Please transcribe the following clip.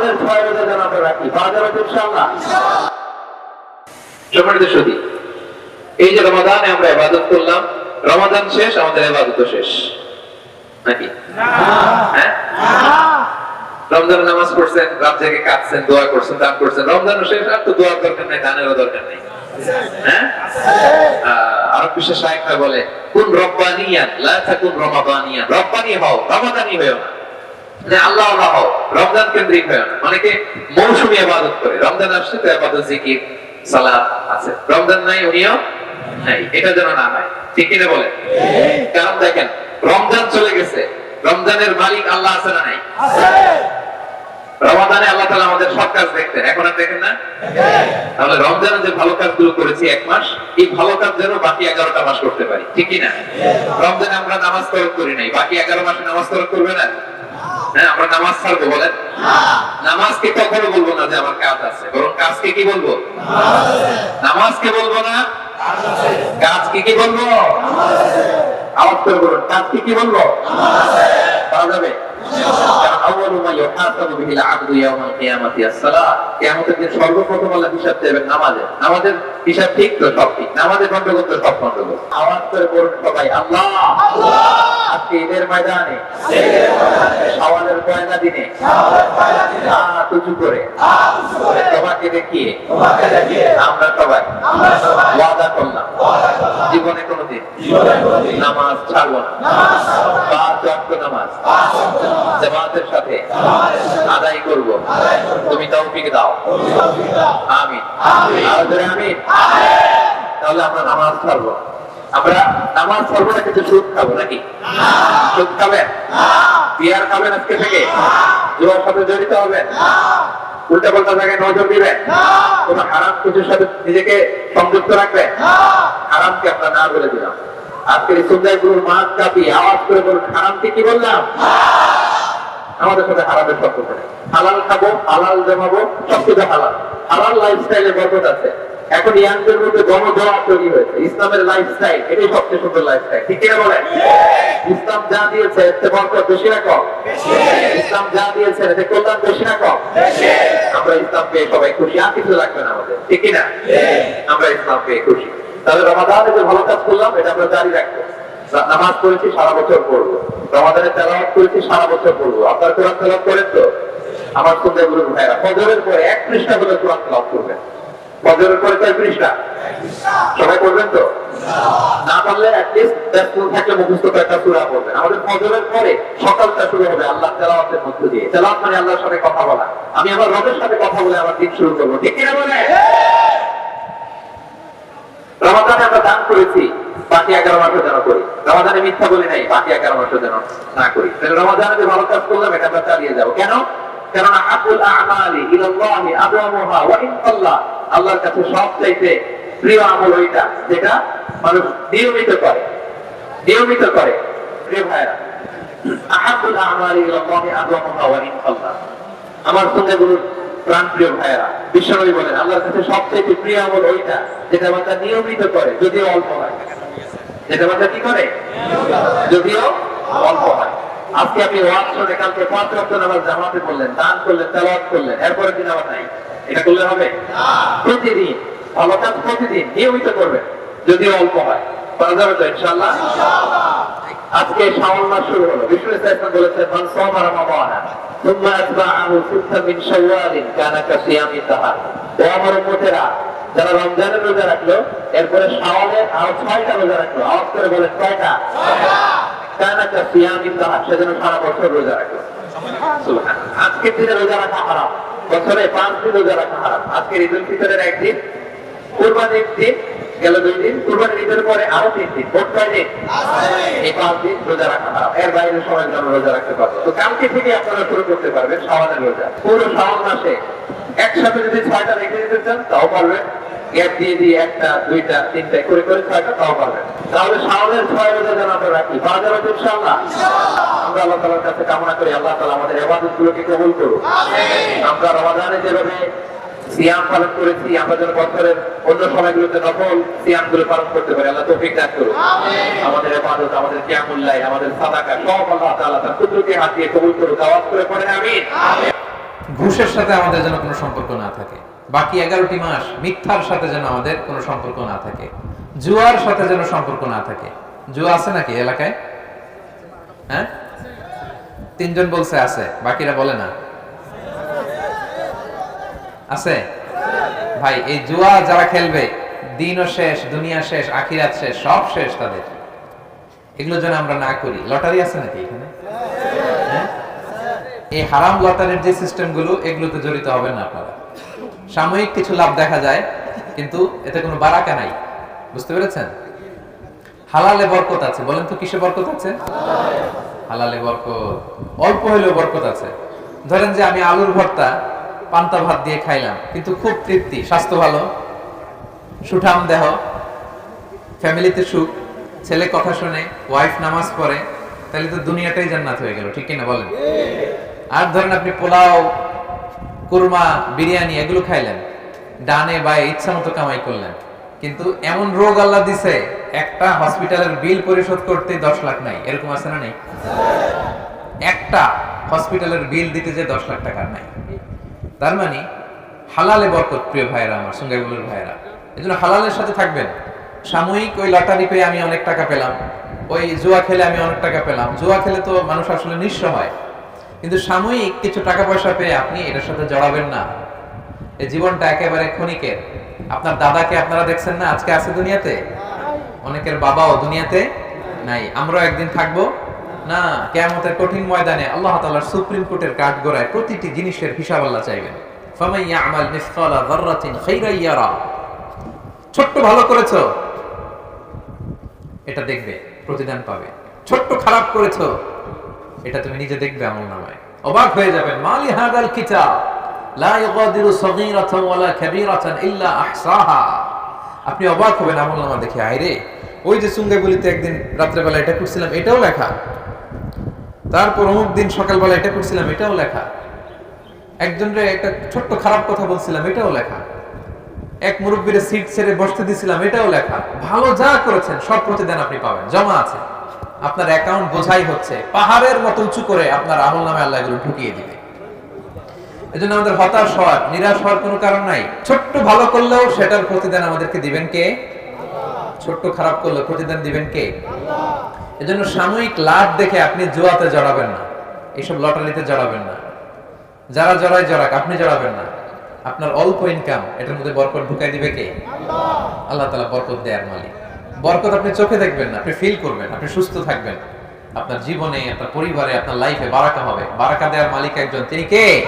শাওনের ছয় রোজা যেন রাখি। পারা যাবে সতী এই যে রমাদানে আমরা ইবাদত করলাম, রমাদান শেষ, আমাদের ইবাদত শেষ। নাকি? হ্যাঁ? রমজানের নামাজ পড়ছেন, রাত জেগে কাঁদছেন, দোয়া করছেন, দান করছেন। রমজানও শেষ, আর তো দোয়ার দরকার নেই, দানেরও দরকার নেই। হ্যাঁ? আরব বিশ্বের শায়েখরা বলে, কোন রব্বানিয়ান, লা তাকুন রমাদানিয়ান। রব্বানি হও, রমাদানি হয়েও না। যে আল্লাহ আল্লাহ রমজান কেন্দ্রিক হয়েও না। অনেকে মৌসুমী ইবাদত করে। রমজান আসছে তো ইবাদত জিকির সালাত আছে। রমজান নাই উনিও নাই। এটা যেন না হয়। ঠিক কিনা বলেন? কারণ দেখেন রমজান চলে গেছে। রমজানের মালিক আল্লাহ আছে না নাই? রমাদানে আল্লাহ তাআলা আমাদের সব কাজ দেখতেন। এখন আর দেখেন না? তাহলে রমজানে যে ভালো কাজগুলো করেছি এক মাস এই ভালো কাজ যেন বাকি এগারোটা মাস করতে পারি। ঠিক কি না রমজানে আমরা নামাজ তরক করি নাই। বাকি এগারো মাসে নামাজ তরক করবে না? হ্যাঁ আমরা নামাজ ছাড়বো বলেন? নামাজকে কখনো বলব না যে আমার কাজ আছে বরং কাজকে কি বলব? নামাজকে বলব না। কাজকে কি বলব? আওয়াজ করে বলুন কাজকে কি বলব? পাওয়া যাবে? সর্বপ্রথম আল্লাহ হিসাব দেবেন নামাজের নামাজের হিসাব ঠিক তো সব ঠিক? নামাজের গন্ডগোল তো সব গন্ডগোল আওয়াজ করে বলুন সবাই আল্লাহ! আজকে ঈদের ময়দানে। সওয়ালের পয়লা দিনে। উঁচু করে তোমাকে দেখিয়ে আমরা সবাই ওয়াদা করলাম। জীবনে কোনোদিন নামাজ ছাড়বো না। পাঁচ নামাজ। জামাতের সাথে আদায় করব। তুমি তৌফিক দাও। আমিন। আমিন। তাহলে আমরা নামাজ ছাড়বো। আমরা নামাজ ছাড়বো না কিন্তু সুদ খাব নাকি? সুদ খাবেন? বিয়ার খাবেন আজকে থেকে? জুয়ার সাথে জড়িত হবেন? উল্টা পাল্টা জায়গায় নজর দিবেন? কোন হারাম কিছুর সাথে নিজেকে সংযুক্ত রাখবেন? হারামকে আমরা না বলে দিলাম। আজকের সুন্দর গুরুর মাছ কাপি আওয়াজ করে বলুন হারামকে কি বললাম? আমাদের সাথে হারামের সম্পর্ক হালাল খাব, হালাল জমাবো, সবকিছু হালাল। হালাল লাইফস্টাইলে বরকত আছে। এখন ইয়াংদের মধ্যে তৈরি হয়েছে। ইসলামের লাইফস্টাইল এটাই সবচেয়ে সুন্দর লাইফস্টাইল ঠিক বলেন? ইসলাম যা দিয়েছে, এতে বেশি না কম? ইসলাম যা দিয়েছে, এতে কল্যাণ বেশি না কম? আমরা ইসলাম পেয়ে সবাই খুশি। আর কিছু লাগবে না আমাদের। ঠিক আমরা ইসলাম পেয়ে খুশি। তাহলে যে ভালো কাজ করলাম, এটা আমরা জারি রাখব। নামাজ পড়েছি, সারা বছর পড়ব। রমাদানে তেলাওয়াত করেছি, সারা বছর পড়ব। আপনার কোরআন তেলাওয়াত করেন তো? আমার সন্ধ্যা গুরু ভাইরা, ফজরের পরে এক পৃষ্ঠা করে কোরআন তেলাওয়াত করবেন। ফজরের পরে পৃষ্ঠা সবাই করবেন তো? না পারলে থাকলে মুখস্থ একটা সূরা পড়বেন। আমাদের ফজরের পরে সকালটা শুরু হবে আল্লাহ তেলাওয়াতের মধ্য দিয়ে। তেলাওয়াত মানে আল্লাহর সাথে কথা বলা। আমি আমার রবের সাথে কথা বলে আমার দিন শুরু করব। ঠিক কিনা বলে? রমাদানে আমরা দান করেছি, বাকি এগারো মাসও যেন করি। রমাদানে মিথ্যা বলি নাই, বাকি এগারো মাসও যেন না করি। তাহলে রমাদানে যে ভালো কাজ করলাম, এটা আমরা চালিয়ে যাব। কেন? কেননা আকুল আমালি ইলাল্লাহি আদওয়ামুহা ওয়া ইন সাল্লাহ আল্লাহর কাছে সবচাইতে প্রিয় আমল ওইটা, যেটা মানুষ নিয়মিত করে। নিয়মিত করে। প্রিয় ভাইরা আমার সঙ্গে গুরুর প্রাণ প্রিয় ভাইয়েরা, বিশ্বনবী বলেন, আল্লাহর কাছে সবচেয়ে প্রিয় আমল ওইটা, যেটা বান্দা নিয়মিত করে, যদিও অল্প হয়। যেটা বান্দা কি করে? যদিও অল্প হয়। আজকে আপনি ওয়াজ শুনে কালকে পাঁচ রক্ত নামাজ জামাতে করলেন দান করলেন, তেলাওয়াত করলেন এরপরে দিন আবার নাই। এটা করলে হবে? প্রতিদিন ভালো প্রতিদিন নিয়মিত করবেন যদি অল্প হয়। করা যাবে তো ইনশাল্লাহ আজকে শাওয়াল মাস শুরু হলো। বিষ্ণু ইসলাম বলেছেন মান সামা রমাদান সুম্মা আতবাআহু সিত্তা মিন শাওয়ালিন কানা কাসিয়ামি তাহার। ও আমার উম্মতেরা যারা রমজানের রোজা রাখল এরপরে শাওয়ালের আর ছয়টা রোজা রাখল। আওয়াজ করে বলেন কয়টা কানা কাসিয়ামি তাহার সেজন্য সারা বছর রোজা রাখল আজকে দিনে রোজা রাখা হারাম। বছরে পাঁচ দিন রোজা রাখা হারাম আজকের ঈদুল ফিতরের একদিন কোরবানির দিন গেল দুই দিন কুরবানির ঈদের পরে আরও তিন দিন কয় দিন? এই পাঁচ দিন রোজা রাখা হারাম। এর বাইরে সময় যেন রোজা রাখতে পারব তো কালকে থেকে আপনারা শুরু করতে পারবেন রোজা। পুরো শাওয়াল মাসে একসাথে যদি ছয়টা রেখে দিতে চান তাও পারবেন। গ্যাপ দিয়ে দিয়ে একটা দুইটা তিনটা করে করে ছয়টা তাও পারবেন। তাহলে শাওয়ালের ছয় রোজা যেন আমরা রাখি। যাবে ইনশাআল্লাহ? আমরা আল্লাহ তাআলার কাছে কামনা করি আল্লাহ তালা আমাদের ইবাদত গুলোকে কবুল করুন আমরা রমাদানে যেভাবে সিয়াম পালন করেছি আমরা যেন বছরের অন্য সময়গুলোতে নকল সিয়ামগুলো পালন করতে পারি। আল্লাহ তৌফিক দান করুন। আমাদের ইবাদত আমাদের কিয়ামুল্লাহ আমাদের সাদাকা সব আল্লাহ তাআলা তার কুদরতি হাত দিয়ে কবুল করুন দাওয়াত করে পড়েন আমিন। ঘুষের সাথে আমাদের যেন কোনো সম্পর্ক না থাকে। বাকি এগারোটি মাস মিথ্যার সাথে যেন আমাদের কোনো সম্পর্ক না থাকে। জুয়ার সাথে যেন সম্পর্ক না থাকে। জুয়া আছে নাকি এলাকায়? হ্যাঁ? তিনজন বলছে আছে বাকিরা বলে না। আছে? ভাই, এই জুয়া যারা খেলবে, দিনও শেষ, দুনিয়া শেষ, আখিরাত শেষ, সব শেষ তাদের। এগুলো যেন আমরা না করি। লটারি আছে নাকি এখানে? হ্যাঁ? এই হারাম লটারির যে সিস্টেমগুলো এগুলোতে জড়িত হবেন না আপনারা। সাময়িক কিছু লাভ দেখা যায়, কিন্তু এতে কোনো বারাকা নাই। বুঝতে পেরেছেন? হালালে বরকত আছে। বলেন তো, কিসে বরকত আছে? হালালে বরকত। অল্প হলেও বরকত আছে। ধরেন যে আমি আলুর ভর্তা পান্তা ভাত দিয়ে খাইলাম, কিন্তু খুব তৃপ্তি, স্বাস্থ্য ভালো। সুঠাম দেহ, ফ্যামিলিতে সুখ, ছেলে কথা শুনে, ওয়াইফ নামাজ পড়ে, তাহলে তো দুনিয়াটাই জান্নাত হয়ে গেল, ঠিক কিনা বলেন? আর ধরেন আপনি পোলাও, কুরমা, বিরিয়ানি এগুলো খাইলেন, ডানে বায়ে ইচ্ছা মতো কামাই করলেন, কিন্তু এমন রোগ আল্লাহ দিছে, একটা হসপিটালের বিল পরিশোধ করতে দশ লাখ নাই, এরকম আছে না নেই? একটা হসপিটালের বিল দিতে যে দশ লাখ টাকা নাই। তার মানে হালালে বরকত, প্রিয় ভাইরা আমার সঙ্গেগুলোর ভাইরা এই জন্য হালালের সাথে থাকবেন। সাময়িক ওই লটারি পেয়ে আমি অনেক টাকা পেলাম। ওই জুয়া খেলে আমি অনেক টাকা পেলাম। জুয়া খেলে তো মানুষ আসলে নিঃস্ব হয়। কিন্তু সাময়িক কিছু টাকা পয়সা পেয়ে আপনি এটার সাথে জড়াবেন না। এই জীবনটা একেবারে ক্ষণিকের। আপনার দাদাকে আপনারা দেখছেন না আজকে আছে দুনিয়াতে? অনেকের বাবাও দুনিয়াতে নাই। আমরাও একদিন থাকব। না, কেয়ামতের কঠিন ময়দানে আল্লাহ তাআলার সুপ্রিম কোর্টের কাঠ গড়ায় প্রতিটি জিনিসের হিসাব আল্লাহ চাইবেন। ছোট্ট ভালো করেছ, এটা দেখবে, প্রতিদান পাবে। ছোট্ট খারাপ করেছ, এটা তুমি নিজে দেখবে আমল নামায়। অবাক হয়ে যাবেন, মালি হাদাল কিতাব, লা ইগাদিরু সগীরাতান ওয়ালা কাবীরাতান ইল্লা আহসাহা। আপনি অবাক হবেন আমল নামা দেখে আইরে ওই যে সুঙ্গাগুলিতে একদিন রাত্রেবেলা এটা করছিলাম, এটাও লেখা। তারপর অমুক দিন সকালবেলা এটা করছিলাম, এটাও লেখা। একজনের একটা ছোট্ট খারাপ কথা বলছিলাম, এটাও লেখা। এক মুরব্বীর সিট ছেড়ে বসতে দিছিলাম, এটাও লেখা। ভালো যা করেছেন, সব প্রতিদান আপনি পাবেন, জমা আছে। আপনার অ্যাকাউন্ট বোঝাই হচ্ছে, পাহাড়ের মতো উঁচু করে আপনার আমল নামে আল্লাহ এগুলো ঢুকিয়ে দিবে। এজন্য আমাদের হতাশ হওয়ার, নিরাশ হওয়ার কোনো কারণ নাই। ছোট্ট ভালো করলেও সেটার প্রতিদান আমাদেরকে দিবেন কে? ছোট্ট খারাপ করলে প্রতিদান দিবেন কে? এজন্য সাময়িক লাভ দেখে আপনি জুয়াতে জড়াবেন না। এইসব লটারিতে জড়াবেন না। যারা জড়ায় জড়াক আপনি জড়াবেন না। আপনার অল্প ইনকাম এটার মধ্যে বরকত ঢুকাই দিবে কে? আল্লাহ। তালা বরকত দেয়ার মালিক। বরকত আপনি চোখে দেখবেন না আপনি ফিল করবেন আপনি সুস্থ থাকবেন। আপনার জীবনে আপনার পরিবারে আপনার লাইফে বারাকা হবে। বারাকা দেওয়ার মালিক একজন তিনি কে?